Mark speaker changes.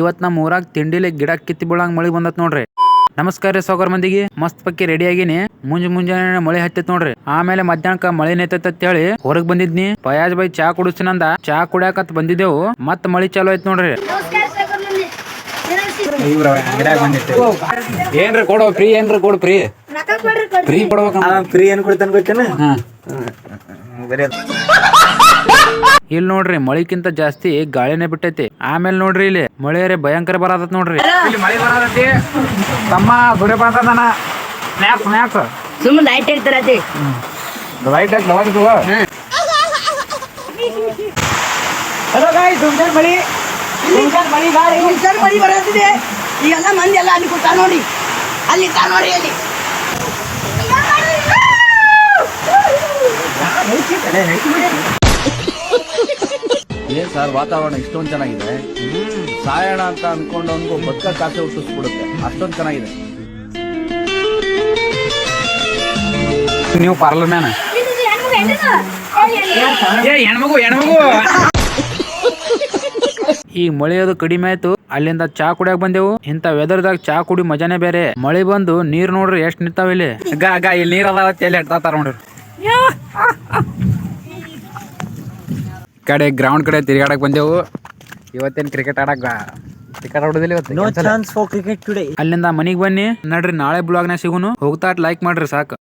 Speaker 1: ಇವತ್ ನಮ್ಮ ಊರಾಗ ತಿಂಡಿಲಿ ಗಿಡ ಕಿತ್ತಿ ಬೀಳಂಗ್ ಮಳಿ ಬಂದತ್ ನೋಡ್ರಿ. ನಮಸ್ಕಾರ ರೀ ಸಾಗರ್ ಮಂದಿಗೆ. ಮಸ್ತ್ ಪಕ್ಕಿ ರೆಡಿ ಆಗಿನಿ. ಮುಂಜ್ ಮುಂಜಾನೆ ಮಳೆ ಹತ್ತೈತ್ ನೋಡ್ರಿ. ಆಮೇಲೆ ಮಧ್ಯಾಹ್ನಕ್ಕ ಮಳೆ ನಿಂತೈತ್ ಅಂತ ಹೇಳಿ ಹೊರಗ್ ಬಂದಿದ್ನಿ. ಪಯಾಜ್ ಬೈ ಚಾ ಕುಡಿಸ್ತೀನಂದ ಚಾ ಕುಡಿಯಾಕತ್ ಬಂದಿದ್ದೆವು. ಮತ್ ಮಳಿ ಚಾಲು ಆಯ್ತು ನೋಡ್ರಿ? ಏನ್ರಿ ಕೊಡೋ ಫ್ರೀ ಏನ್ರಿ ಕೊಡ್ ಫ್ರೀ. ಫ್ರೀ ಕೊಡ್ಬೇಕು
Speaker 2: ಫ್ರೀ ಏನ್ ಕೊಡ್ತಾನ ಗೊತ್ತೇನ?
Speaker 1: ಇಲ್ಲಿ ನೋಡ್ರಿ ಮಳಿಕ್ಕಿಂತ ಜಾಸ್ತಿ ಗಾಳಿನೇ ಬಿಟ್ಟೈತಿ. ಆಮೇಲೆ ನೋಡ್ರಿ ಇಲ್ಲಿ ಮಳೆ ರೇ ಭಯಂಕರ ಬರತತ್ ನೋಡ್ರಿ. ಇಲ್ಲಿ ಮಳೆ ಬರತೈತಿ ತಮ್ಮ ಗುಡೆ
Speaker 3: ಸುಮ್ಮನೆ ಲೈಟ್
Speaker 4: ಹಲೋ ಮಳಿ. ಹುಂಚರ್ ಮಳಿ ಗಾಳಿ. ಹುಂಚರ್ ಮಳಿ ಬರತ್ತಿದೆ ಈಗೆಲ್ಲ ಮಂದಿ ಎಲ್ಲ ಅಲ್ಲಿ ಕೂತಾರ ನೋಡಿ. ಅಲ್ಲಿ ತಾ ನೋಡಿ ಅಲ್ಲಿ.
Speaker 5: ಏನ್ ಸರ್ ವಾತಾವರಣ ಇಷ್ಟೊಂದು ಚೆನ್ನಾಗಿದೆ? ಸಾಯಣ ಅಂತ ಅನ್ಕೊಂಡು ಅವನಿಗೂ ಬದುಕ ಕಾಸೆ ಹುಟ್ಟಿಸ್ಬಿಡುತ್ತೆ. ಅಷ್ಟೊಂದು ಚೆನ್ನಾಗಿದೆ.
Speaker 1: ನೀವು ಪಾರ್ಲರ್ ಮ್ಯಾನ ಹೆಣ್ಮಗು ಹೆಣ್ಮಗು. ಈಗ ಮಳೆಯೋದು ಕಡಿಮೆ ಆಯ್ತು ಅಲ್ಲಿಂದ ಚಾ ಕುಡಿಯಕ್ಕೆ ಬಂದೆವು. ಇಂತ ವೆದರ್ದಾಗ ಚಾ ಕುಡಿ ಮಜಾನೇ ಬೇರೆ. ಮಳೆ ಬಂದು ನೀರ್ ನೋಡ್ರಿ ಎಷ್ಟ್ ನಿಂತಾವ ಇಲ್ಲಿ? ಗಾ ಗಾ ಇಲ್ಲಿ ನೀರ್ ಅದಾವ ಎಲ್ಲಿ ನೋಡ್ರಿ. ಕಡೆ ಗ್ರೌಂಡ್ ಕಡೆ ತಿರ್ಗಾಡಕ್ ಬಂದೆವು. ಇವತ್ತೇನ್ ಕ್ರಿಕೆಟ್ ಆಡಕ್ ಕ್ರಿಕೆಟ್ ಆಡೋದಿಲ್ಲ ಇವತ್ತು
Speaker 2: no chance for cricket today
Speaker 1: ಅಲ್ಲಿಂದ ಮನಿಗ್ ಬನ್ನಿ. ನಡ್ರಿ ನಾಳೆ ಬ್ಲಾಗ್ನ ಸಿಗುನು. ಹೋಗ್ತಾ ಲೈಕ್ ಮಾಡ್ರಿ ಸಾಕು.